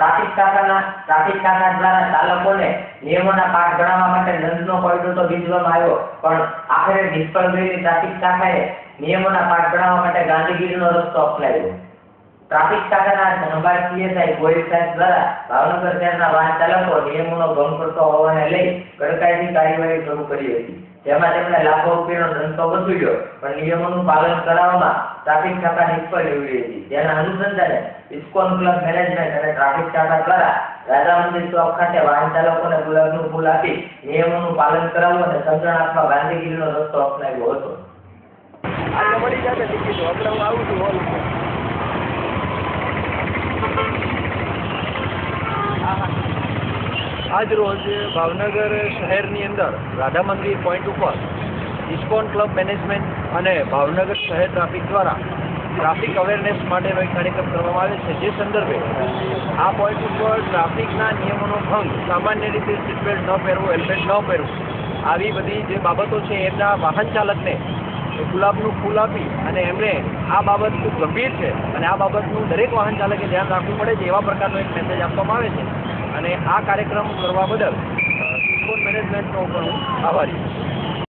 Traffic શાખાના traffic શાખા દ્વારા ચાલકોને નિયમોના પાઠ ભણાવવા માટે દંડનો કોયડો તો ભીજવામાં આવ્યો. પણ આખરે નિષ્ફળ ગયેલી ટ્રાફિક શાખાએ નિયમોના પાઠ ભણાવવા માટે ગાંધીગીરીનો રસ્તો અપનાવ્યો. ટ્રાફિક શાખાના સંભાળ પીએસઆઈ ગોહિલ સાહેબ દ્વારા ભાવનગર શહેરના વાહન ચાલકો નિયમોનો ભંગ કરતો હોવાને લઈ કડકાઈની કાર્યવાહી શરૂ કરી હતી. જેમાં તેમણે લાખો રૂપિયાનો દંડ વસૂલ્યો, પણ નિયમોનું પાલન કરાવવામાં ટ્રાફિક શાખા નિષ્ફળ નીવડી હતી. જેના અનુસંધાને ઇસ્કોન ક્લબ મેનેજમેન્ટ અને ટ્રાફિક શાખા દ્વારા રાજા મંદિર ચોક ખાતે વાહન ચાલકોને ગુલાબનું ફૂલ આપી નિયમોનું પાલન કરાવવું અને સમજણ આપવા ગાંધીગીરીનો રસ્તો અપનાવ્યો હતો. આ મળી જશે ટિકિટો હમણાં હું આવું છું આજ રોજ ભાવનગર શહેરની અંદર રાધા મંદિર પોઈન્ટ ઉપર ઇસ્કોન ક્લબ મેનેજમેન્ટ અને ભાવનગર શહેર ટ્રાફિક દ્વારા ટ્રાફિક અવેરનેસ માટેનો એક કાર્યક્રમ કરવામાં આવે છે. જે સંદર્ભે આ પોઈન્ટ ઉપર ટ્રાફિકના નિયમોનો ભંગ સામાન્ય રીતે સીટ ન પહેરવું હેલ્મેટ ન પહેરવું આવી બધી જે બાબતો છે, એમના વાહન ચાલકને ગુલાબનું ફૂલ આપી અને એમણે આ બાબત ખૂબ ગંભીર છે અને આ બાબતનું દરેક વાહન ચાલકે ધ્યાન રાખવું પડે છે. એવા પ્રકારનો એક મેસેજ આપવામાં આવે છે. અને આ કાર્યક્રમ કરવા બદલ ઇસ્કોન મેનેજમેન્ટનો પણ હું આભારી છું.